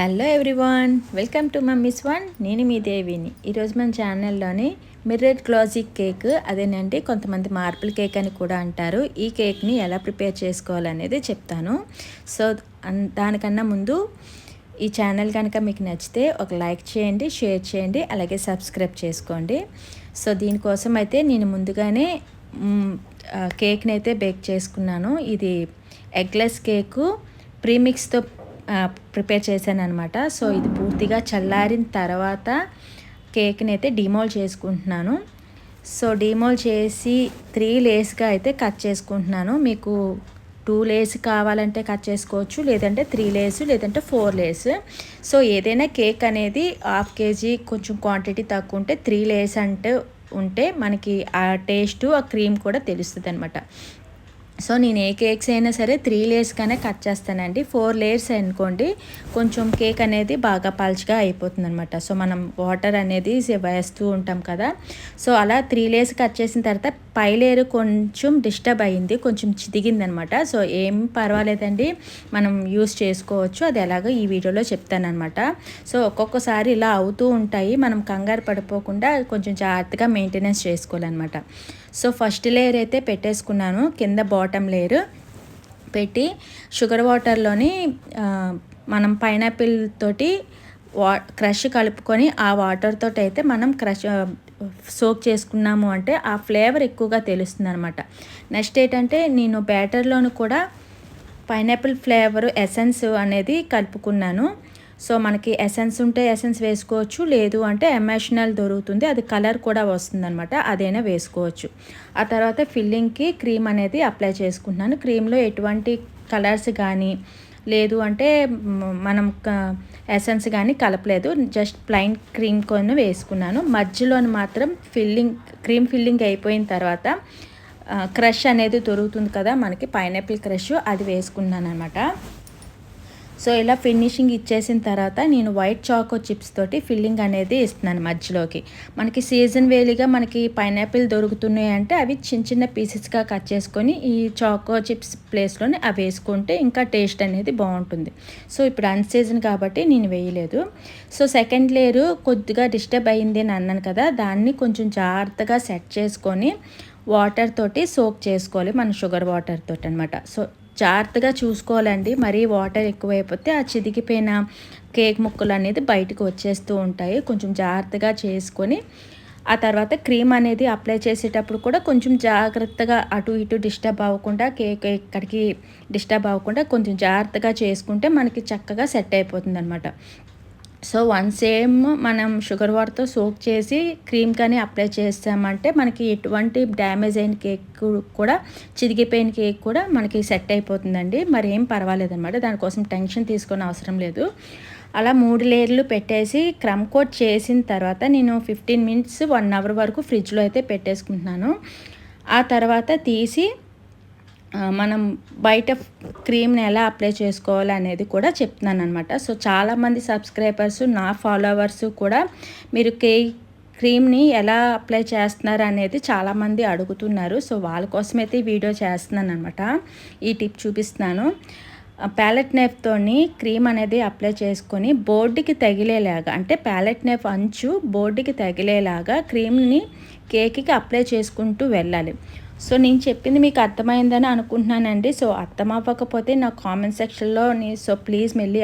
Hello everyone welcome to mummy's one నేను మీ దేవిని. ఈరోజు మన ఛానల్లోని మిర్రెడ్ క్లాజిక్ కేక్ అదేనండి కొంతమంది మార్పుల్ కేక్ అని కూడా అంటారు. ఈ కేక్ని ఎలా ప్రిపేర్ చేసుకోవాలనేది చెప్తాను. సో దానికన్నా ముందు ఈ ఛానల్ కనుక మీకు నచ్చితే ఒక లైక్ చేయండి షేర్ చేయండి అలాగే సబ్స్క్రైబ్ చేసుకోండి. సో దీనికోసం అయితే నేను ముందుగానే కేక్ని అయితే బేక్ చేసుకున్నాను. ఇది ఎగ్లెస్ కేకు ప్రీమిక్స్తో ప్రిపేర్ చేశాను అనమాట సో ఇది పూర్తిగా చల్లారిన తర్వాత కేక్ని అయితే డిమోల్ చేసుకుంటున్నాను. సో డిమోల్ చేసి త్రీ లేస్గా అయితే కట్ చేసుకుంటున్నాను. మీకు టూ లేస్ కావాలంటే కట్ చేసుకోవచ్చు లేదంటే త్రీ లేస్ లేదంటే ఫోర్ లేస్ సో ఏదైనా కేక్ అనేది హాఫ్ కేజీ కొంచెం క్వాంటిటీ తక్కువ ఉంటే త్రీ లేస్ అంటే ఉంటే మనకి ఆ టేస్ట్ ఆ క్రీమ్ కూడా తెలుస్తుంది అనమాట సో నేను ఏ కేక్స్ అయినా సరే త్రీ లేయర్స్గానే కట్ చేస్తానండి. ఫోర్ లేయర్స్ అనుకోండి కొంచెం కేక్ అనేది బాగా పల్చగా అయిపోతుంది అనమాట సో మనం వాటర్ అనేది వేస్తూ ఉంటాం కదా. సో అలా త్రీ లేయర్స్ కట్ చేసిన తర్వాత పై లేయర్ కొంచెం డిస్టర్బ్ అయింది కొంచెం చిదిగింది అనమాట సో ఏం పర్వాలేదండి మనం యూస్ చేసుకోవచ్చు. అది ఎలాగో ఈ వీడియోలో చెప్తానమాట సో ఒక్కొక్కసారి ఇలా అవుతూ ఉంటాయి. మనం కంగారు పడిపోకుండా కొంచెం జాగ్రత్తగా మెయింటెనెన్స్ చేసుకోవాలన్నమాట. సో ఫస్ట్ లేయర్ అయితే పెట్టేసుకున్నాను. కింద బాటమ్ లేయర్ పెట్టి షుగర్ వాటర్లోని మనం పైనాపిల్ తోటి వా క్రష్ కలుపుకొని ఆ వాటర్ తోటి అయితే మనం క్రష్ సోక్ చేసుకున్నాము అంటే ఆ ఫ్లేవర్ ఎక్కువగా తెలుస్తుంది అనమాట నెక్స్ట్ ఏంటంటే నేను బ్యాటర్లోను కూడా పైనాపిల్ ఫ్లేవర్ ఎసెన్స్ అనేది కలుపుకున్నాను. సో మనకి ఎసెన్స్ ఉంటే ఎసెన్స్ వేసుకోవచ్చు లేదు అంటే ఎమోషనల్ దొరుకుతుంది అది కలర్ కూడా వస్తుంది అనమాట అదైనా వేసుకోవచ్చు. ఆ తర్వాత ఫిల్లింగ్కి క్రీమ్ అనేది అప్లై చేసుకుంటున్నాను. క్రీమ్లో ఎటువంటి కలర్స్ కానీ లేదు అంటే మనం ఎసెన్స్ కానీ కలపలేదు జస్ట్ ప్లైన్ క్రీమ్ కొన్ని వేసుకున్నాను. మధ్యలోని మాత్రం ఫిల్లింగ్ క్రీమ్ ఫిల్లింగ్ అయిపోయిన తర్వాత క్రష్ అనేది దొరుకుతుంది కదా మనకి పైనాపిల్ క్రష్ అది వేసుకున్నాను అనమాట సో ఇలా ఫినిషింగ్ ఇచ్చేసిన తర్వాత నేను వైట్ చాకో చిప్స్ తోటి ఫిల్లింగ్ అనేది ఇస్తున్నాను మధ్యలోకి. మనకి సీజన్ వేలీగా మనకి పైనాపిల్ దొరుకుతున్నాయి అంటే అవి చిన్న చిన్న పీసెస్గా కట్ చేసుకొని ఈ చాకో చిప్స్ ప్లేస్లోనే అవి వేసుకుంటే ఇంకా టేస్ట్ అనేది బాగుంటుంది. సో ఇప్పుడు అన్ సీజన్ కాబట్టి నేను వేయలేదు. సో సెకండ్ లేయర్ కొద్దిగా డిస్టర్బ్ అయింది అని అన్నాను కదా దాన్ని కొంచెం జాగ్రత్తగా సెట్ చేసుకొని వాటర్ తోటి సోక్ చేసుకోవాలి మన షుగర్ వాటర్ తోటి అనమాట సో జాగ్రత్తగా చూసుకోవాలండి. మరీ వాటర్ ఎక్కువైపోతే ఆ చిదిగిపోయిన కేక్ ముక్కలు అనేది బయటకు వచ్చేస్తూ ఉంటాయి. కొంచెం జాగ్రత్తగా చేసుకొని ఆ తర్వాత క్రీమ్ అనేది అప్లై చేసేటప్పుడు కూడా కొంచెం జాగ్రత్తగా అటు ఇటు డిస్టర్బ్ అవ్వకుండా కేక్ ఎక్కడికి డిస్టర్బ్ అవ్వకుండా కొంచెం జాగ్రత్తగా చేసుకుంటే మనకి చక్కగా సెట్ అయిపోతుంది అనమాట సో వన్ సేమ్ మనం షుగర్ వాటర్తో సోక్ చేసి క్రీమ్ కానీ అప్లై చేస్తామంటే మనకి ఎటువంటి డ్యామేజ్ అయిన కేక్ కూడా చిరిగిపోయిన కేక్ కూడా మనకి సెట్ అయిపోతుందండి. మరి ఏం పర్వాలేదు అనమాట దానికోసం టెన్షన్ తీసుకొని అవసరం లేదు. అలా మూడు లేయర్లు పెట్టేసి క్రమ్ కోట్ చేసిన తర్వాత నేను ఫిఫ్టీన్ మినిట్స్ వన్ అవర్ వరకు ఫ్రిడ్జ్లో అయితే పెట్టేసుకుంటున్నాను. ఆ తర్వాత తీసి మనం బయట క్రీమ్ని ఎలా అప్లై చేసుకోవాలి అనేది కూడా చెప్తున్నాను అనమాట సో చాలామంది సబ్స్క్రైబర్స్ నా ఫాలోవర్స్ కూడా మీరు కే క్రీమ్ని ఎలా అప్లై చేస్తున్నారు అనేది చాలామంది అడుగుతున్నారు. సో వాళ్ళ కోసమైతే ఈ వీడియో చేస్తున్నాను అనమాట ఈ టిప్ చూపిస్తున్నాను. ప్యాలెట్ నైఫ్తోని క్రీమ్ అనేది అప్లై చేసుకొని బోర్డుకి తగిలేలాగా అంటే ప్యాలెట్ నెఫ్ అంచు బోర్డుకి తగిలేలాగా క్రీమ్ని కేక్కి అప్లై చేసుకుంటూ వెళ్ళాలి. సో నేను చెప్పింది మీకు అర్థమైందని అనుకుంటున్నానండి. సో అర్థం అవ్వకపోతే నా కామెంట్ సెక్షన్లో నీ సో ప్లీజ్ మళ్ళీ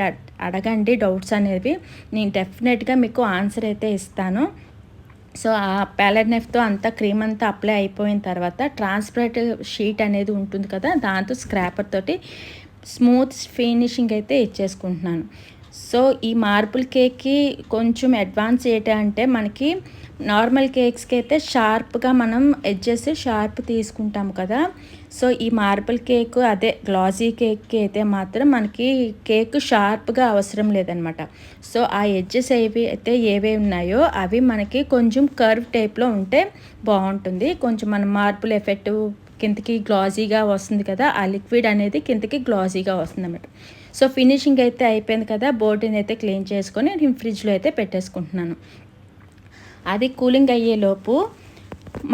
అడగండి డౌట్స్ అనేవి. నేను డెఫినెట్గా మీకు ఆన్సర్ అయితే ఇస్తాను. సో ఆ ప్యాలెట్ నైఫ్తో అంతా క్రీమ్ అంతా అప్లై అయిపోయిన తర్వాత ట్రాన్స్పరెంట్ షీట్ అనేది ఉంటుంది కదా దాంతో స్క్రాపర్ తోటి స్మూత్ ఫినిషింగ్ అయితే ఇచ్చేసుకుంటున్నాను. సో ఈ మార్బుల్ కేక్కి కొంచెం అడ్వాన్స్ ఏంటంటే మనకి నార్మల్ కేక్స్కి అయితే షార్ప్గా మనం ఎడ్జెస్ షార్ప్ తీసుకుంటాం కదా. సో ఈ మార్బుల్ కేక్ అదే గ్లాజీ కేక్కి అయితే మాత్రం మనకి కేక్ షార్ప్గా అవసరం లేదనమాట. సో ఆ ఎడ్జెస్ ఏవి అయితే ఏవే ఉన్నాయో అవి మనకి కొంచెం కర్వ్ టైప్లో ఉంటే బాగుంటుంది. కొంచెం మన మార్బుల్ ఎఫెక్ట్ కిందకి గ్లాజీగా వస్తుంది కదా ఆ లిక్విడ్ అనేది కిందకి గ్లాజీగా వస్తుంది అన్నమాట సో ఫినిషింగ్ అయితే అయిపోయింది కదా బోర్డుని అయితే క్లీన్ చేసుకొని నేను ఫ్రిడ్జ్లో అయితే పెట్టేసుకుంటున్నాను. అది కూలింగ్ అయ్యేలోపు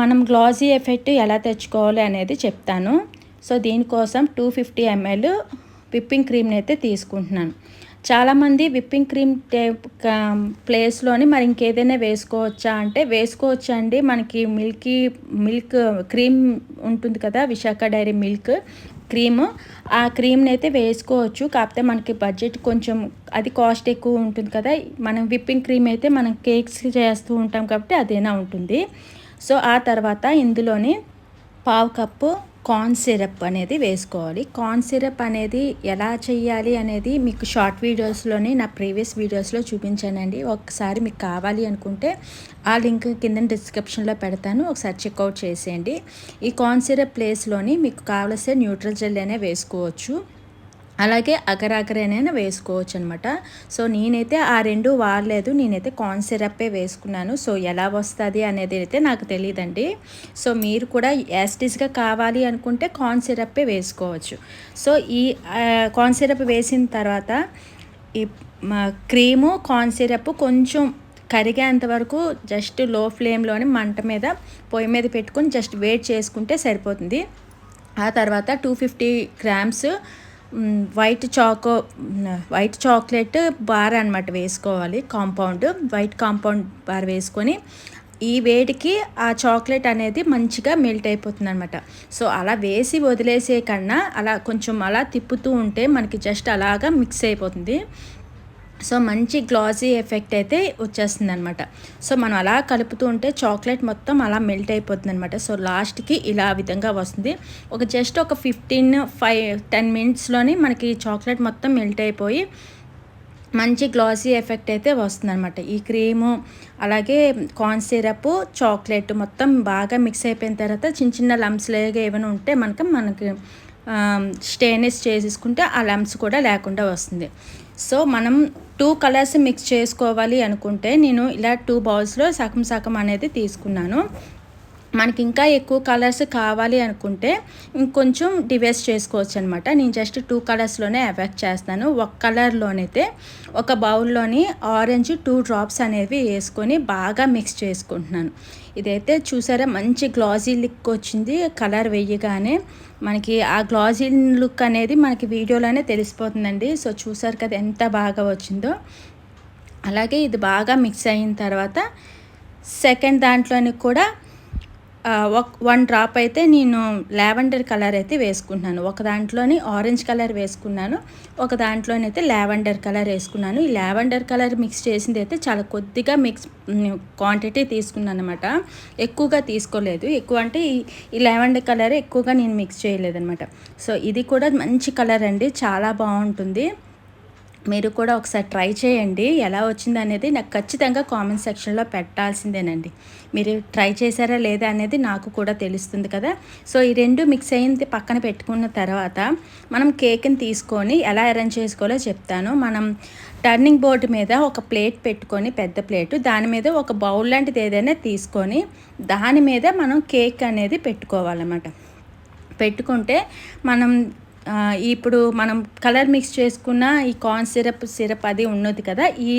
మనం గ్లాజీ ఎఫెక్ట్ ఎలా తెచ్చుకోవాలి అనేది చెప్తాను. సో దీనికోసం టూ ఫిఫ్టీ ఎంఎల్ విప్పింగ్ క్రీమ్ని అయితే తీసుకుంటున్నాను. చాలామంది విప్పింగ్ క్రీమ్ టేప్ ప్లేస్లోని మరి ఇంకేదైనా వేసుకోవచ్చా అంటే వేసుకోవచ్చా అండి మనకి మిల్కీ మిల్క్ క్రీమ్ ఉంటుంది కదా విశాఖ డైరీ మిల్క్. క్రీమ్. ఆ క్రీమ్ని అయితే వేసుకోవచ్చు. కాకపోతే మనకి బడ్జెట్ కొంచెం అది కాస్ట్ ఎక్కువ ఉంటుంది కదా. మనం విప్పింగ్ క్రీమ్ అయితే మనం కేక్స్ చేస్తూ ఉంటాం కాబట్టి అదేనా ఉంటుంది. సో ఆ తర్వాత ఇందులోని పావు కప్పు కార్న్ సిరప్ అనేది వేసుకోవాలి. కార్న్ సిరప్ అనేది ఎలా చేయాలి అనేది మీకు షార్ట్ వీడియోస్లోని నా ప్రీవియస్ వీడియోస్లో చూపించానండి. ఒకసారి మీకు కావాలి అనుకుంటే ఆ లింక్ కింద డిస్క్రిప్షన్లో పెడతాను. ఒకసారి చెక్అవుట్ చేసేయండి. ఈ కార్న్ సిరప్ ప్లేస్లోని మీకు కావలసిన న్యూట్రల్ జెల్ అనే వేసుకోవచ్చు. అలాగే అగరగరైనా వేసుకోవచ్చు అనమాట సో నేనైతే ఆ రెండు వాడలేదు. నేనైతే కార్న్ సిరప్పే వేసుకున్నాను. సో ఎలా వస్తుంది అనేది అయితే నాకు తెలియదండి సో మీరు కూడా యాస్టిస్గా కావాలి అనుకుంటే కార్న్ సిరప్పే వేసుకోవచ్చు. సో ఈ కార్న్ సిరప్ వేసిన తర్వాత ఈ క్రీము కార్న్ సిరప్ కొంచెం కరిగేంత వరకు జస్ట్లో ఫ్లేమ్లోని మంట మీద పొయ్యి మీద పెట్టుకొని జస్ట్ వెయిట్ చేసుకుంటే సరిపోతుంది. ఆ తర్వాత two fifty grams white choco white chocolate bar అనమాట వేసుకోవాలి కాంపౌండ్. వైట్ కాంపౌండ్ బార్ వేసుకొని ఈ వేడికి ఆ చాక్లెట్ అనేది మంచిగా మెల్ట్ అయిపోతుంది అనమాట సో అలా వేసి వదిలేసే కన్నా అలా కొంచెం అలా తిప్పుతూ ఉంటే మనకి జస్ట్ అలాగా మిక్స్ అయిపోతుంది. సో మంచి గ్లాసీ ఎఫెక్ట్ అయితే వచ్చేస్తుంది అనమాట సో మనం అలా కలుపుతూ ఉంటే చాక్లెట్ మొత్తం అలా మెల్ట్ అయిపోతుంది అనమాట సో లాస్ట్కి ఇలా విధంగా వస్తుంది. ఒక జస్ట్ ఒక ఫిఫ్టీన్ ఫైవ్ టెన్ మినిట్స్లోనే మనకి చాక్లెట్ మొత్తం మెల్ట్ అయిపోయి మంచి గ్లాసీ ఎఫెక్ట్ అయితే వస్తుందన్నమాట. ఈ క్రీము అలాగే కార్న్ సిరప్ చాక్లెట్ మొత్తం బాగా మిక్స్ అయిపోయిన తర్వాత చిన్న చిన్న లంప్స్ లేగా ఏమైనా ఉంటే మనకి మనకి స్టేనెస్ చేసేసుకుంటే ఆ లంప్స్ కూడా లేకుండా వస్తుంది. సో మనం టూ కలర్స్ మిక్స్ చేసుకోవాలి అనుకుంటే నేను ఇలా టూ బౌల్స్లో సగం సగం అనేది తీసుకున్నాను. మనకి ఇంకా ఎక్కువ కలర్స్ కావాలి అనుకుంటే ఇంకొంచెం డివైస్ చేసుకోవచ్చు అనమాట నేను జస్ట్ టూ కలర్స్లోనే ఎఫెక్ట్ చేస్తాను. ఒక కలర్లోనైతే ఒక బౌల్లోని ఆరెంజ్ టూ డ్రాప్స్ అనేవి వేసుకొని బాగా మిక్స్ చేసుకుంటున్నాను. ఇదైతే చూసారా మంచి గ్లాజీ లుక్ వచ్చింది. కలర్ వెయ్యగానే మనకి ఆ గ్లాజీ లుక్ అనేది మనకి వీడియోలోనే తెలిసిపోతుందండి. సో చూసారు కదా ఎంత బాగా వచ్చిందో. అలాగే ఇది బాగా మిక్స్ అయిన తర్వాత సెకండ్ దాంట్లోని కూడా వన్ డ్రాప్ అయితే నేను లావెండర్ కలర్ అయితే వేసుకుంటున్నాను. ఒక దాంట్లోని ఆరెంజ్ కలర్ వేసుకున్నాను. ఒక దాంట్లోనైతే లావెండర్ కలర్ వేసుకున్నాను. ఈ లావెండర్ కలర్ మిక్స్ చేసింది అయితే చాలా కొద్దిగా మిక్స్ క్వాంటిటీ తీసుకున్నాను అనమాట ఎక్కువగా తీసుకోలేదు. ఎక్కువ అంటే ఈ లావెండర్ కలర్ ఎక్కువగా నేను మిక్స్ చేయలేదనమాట సో ఇది కూడా మంచి కలర్ అండి. చాలా బాగుంటుంది. మీరు కూడా ఒకసారి ట్రై చేయండి. ఎలా వచ్చింది అనేది నాకు ఖచ్చితంగా కామెంట్ సెక్షన్లో పెట్టాల్సిందేనండి. మీరు ట్రై చేశారా లేదా అనేది నాకు కూడా తెలుస్తుంది కదా. సో ఈ రెండు మిక్స్ అయింది పక్కన పెట్టుకున్న తర్వాత మనం కేక్ని తీసుకొని ఎలా అరేంజ్ చేసుకోవాలో చెప్తాను. మనం టర్నింగ్ బోర్డు మీద ఒక ప్లేట్ పెట్టుకొని పెద్ద ప్లేటు దాని మీద ఒక బౌల్ లాంటిది ఏదైనా తీసుకొని దాని మీద మనం కేక్ అనేది పెట్టుకోవాలన్నమాట. పెట్టుకుంటే మనం ఇప్పుడు మనం కలర్ మిక్స్ చేసుకున్న ఈ కార్న్ సిరప్ సిరప్ అది ఉన్నది కదా ఈ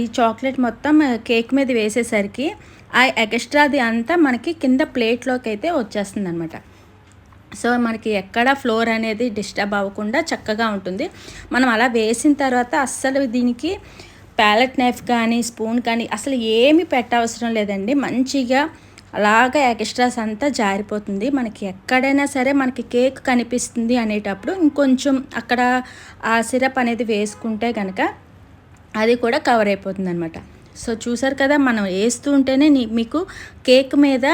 ఈ చాక్లెట్ మొత్తం కేక్ మీద వేసేసరికి ఆ ఎక్స్ట్రాది అంతా మనకి కింద ప్లేట్లోకి అయితే వచ్చేస్తుంది అనమాట సో మనకి ఎక్కడ ఫ్లోర్ అనేది డిస్టర్బ్ అవ్వకుండా చక్కగా ఉంటుంది. మనం అలా వేసిన తర్వాత అస్సలు దీనికి ప్యాలెట్ నైఫ్ కానీ స్పూన్ కానీ అసలు ఏమి పెట్టవసరం లేదండి. మంచిగా అలాగా ఎక్స్ట్రాస్ అంతా జారిపోతుంది. మనకి ఎక్కడైనా సరే మనకి కేక్ కనిపిస్తుంది అనేటప్పుడు ఇంకొంచెం అక్కడ ఆ సిరప్ అనేది వేసుకుంటే కనుక అది కూడా కవర్ అయిపోతుంది అనమాట సో చూసారు కదా మనం వేస్తూ ఉంటేనే మీకు కేక్ మీద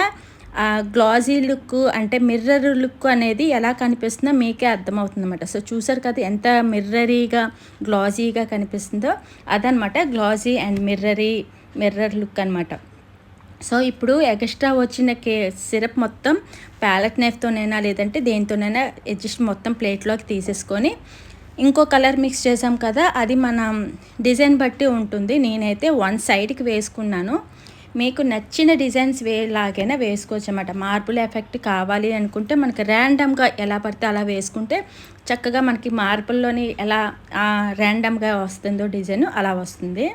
గ్లాజీ లుక్ అంటే మిర్రర్ లుక్ అనేది ఎలా కనిపిస్తుందో మీకే అర్థమవుతుంది అనమాట సో చూసారు కదా ఎంత మిర్రరీగా గ్లాజీగా కనిపిస్తుందో. అదనమాట glazy and mirrory mirror look అనమాట సో ఇప్పుడు ఎక్స్ట్రా వచ్చిన కే సిరప్ మొత్తం ప్యాలెట్ నైఫ్తోనైనా లేదంటే దేనితోనైనా జస్ట్ మొత్తం ప్లేట్లోకి తీసేసుకొని ఇంకో కలర్ మిక్స్ చేసాం కదా అది మనం డిజైన్ బట్టి ఉంటుంది. నేనైతే వన్ సైడ్కి వేసుకున్నాను. మీకు నచ్చిన డిజైన్స్ వేలాగైనా వేసుకోవచ్చు అన్నమాట మార్పుల ఎఫెక్ట్ కావాలి అనుకుంటే మనకి ర్యాండమ్గా ఎలా పడితే అలా వేసుకుంటే చక్కగా మనకి మార్పుల్లోని ఎలా ర్యాండమ్గా వస్తుందో డిజైన్ అలా వస్తుంది.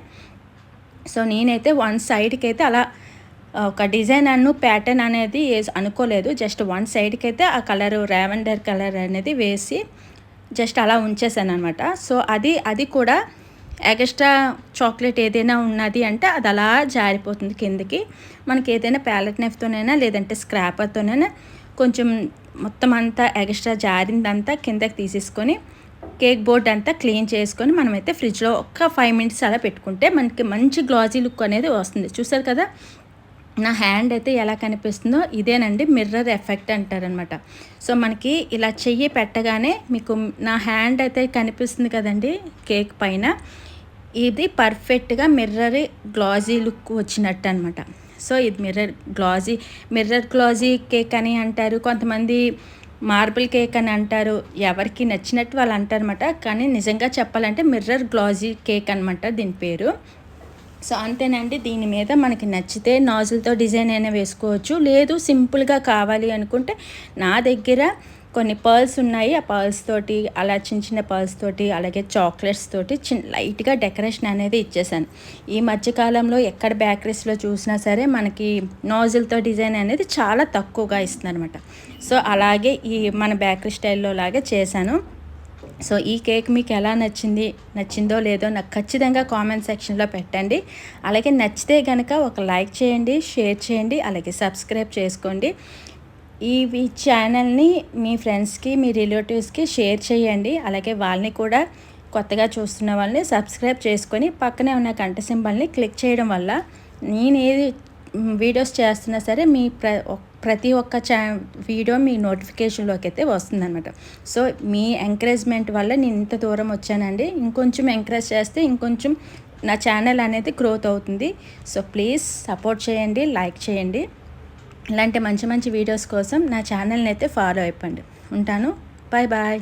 సో నేనైతే వన్ సైడ్కి అయితే అలా ఒక డిజైన్ అను ప్యాటర్న్ అనేది అనుకోలేదు. జస్ట్ వన్ సైడ్కి అయితే ఆ కలర్ ర్యావెండర్ కలర్ అనేది వేసి జస్ట్ అలా ఉంచేసాను అనమాట సో అది అది కూడా ఎక్స్ట్రా చాక్లెట్ ఏదైనా ఉన్నది అంటే అది అలా జారిపోతుంది కిందకి. మనకి ఏదైనా ప్యాలెట్ నెఫ్తోనైనా లేదంటే స్క్రాపర్తోనైనా కొంచెం మొత్తం అంతా ఎక్స్ట్రా జారిందంతా కిందకి తీసేసుకొని కేక్ బోర్డ్ అంతా క్లీన్ చేసుకొని మనమైతే ఫ్రిడ్జ్లో ఒక్క ఫైవ్ మినిట్స్ అలా పెట్టుకుంటే మనకి మంచి గ్లాజీ లుక్ అనేది వస్తుంది. చూసారు కదా? నా హ్యాండ్ అయితే ఎలా కనిపిస్తుందో ఇదేనండి మిర్రర్ ఎఫెక్ట్ అంటారనమాట. సో మనకి ఇలా చెయ్యి పెట్టగానే మీకు నా హ్యాండ్ అయితే కనిపిస్తుంది కదండి కేక్ పైన. ఇది పర్ఫెక్ట్గా మిర్రర్ గ్లాజీ లుక్ వచ్చినట్టు అనమాట సో ఇది mirror glazy mirror glazy cake అని అంటారు కొంతమంది మార్బుల్ కేక్ అని అంటారు ఎవరికి నచ్చినట్టు వాళ్ళు అంటారనమాట. కానీ నిజంగా చెప్పాలంటే మిర్రర్ గ్లాజీ కేక్ అనమాట దీని పేరు. సో అంతేనండి దీని మీద మనకి నచ్చితే నాజులతో డిజైన్ అయినా వేసుకోవచ్చు. లేదు సింపుల్గా కావాలి అనుకుంటే నా దగ్గర కొన్ని పర్ల్స్ ఉన్నాయి. ఆ పర్ల్స్ తోటి అలా చిన్న చిన్న పర్ల్స్ తోటి అలాగే చాక్లెట్స్ తోటి చిన్న లైట్గా డెకరేషన్ అనేది ఇచ్చేసాను. ఈ మధ్యకాలంలో ఎక్కడ బేకరీస్లో చూసినా సరే మనకి నాజిల్తో డిజైన్ అనేది చాలా తక్కువగా ఇస్తుంది అనమాట సో అలాగే ఈ మన బేకరీ స్టైల్లో లాగే చేశాను. సో ఈ కేక్ మీకు ఎలా నచ్చింది నచ్చిందో లేదో నాకు ఖచ్చితంగా కామెంట్ సెక్షన్లో పెట్టండి. అలాగే నచ్చితే కనుక ఒక లైక్ చేయండి షేర్ చేయండి అలాగే సబ్స్క్రైబ్ చేసుకోండి. ఈ ఛానల్ని మీ ఫ్రెండ్స్కి మీ రిలేటివ్స్కి షేర్ చేయండి. అలాగే వాళ్ళని కూడా కొత్తగా చూస్తున్న వాళ్ళని సబ్స్క్రైబ్ చేసుకొని పక్కనే ఉన్న కంట సింబల్ని క్లిక్ చేయడం వల్ల నేను ఏది వీడియోస్ చేస్తున్నా సరే మీ ప్ర ప్రతి ఒక్క ఛా వీడియో మీ నోటిఫికేషన్లోకి అయితే వస్తుందన్నమాట. సో మీ ఎంకరేజ్మెంట్ వల్ల నేను ఇంత దూరం వచ్చానండి. ఇంకొంచెం ఎంకరేజ్ చేస్తే ఇంకొంచెం నా ఛానల్ అనేది గ్రోత్ అవుతుంది. సో ప్లీజ్ సపోర్ట్ చేయండి లైక్ చేయండి. ఇలాంటి మంచి మంచి వీడియోస్ కోసం నా ఛానల్ని అయితే ఫాలో అయిపోండి. ఉంటాను. Bye bye.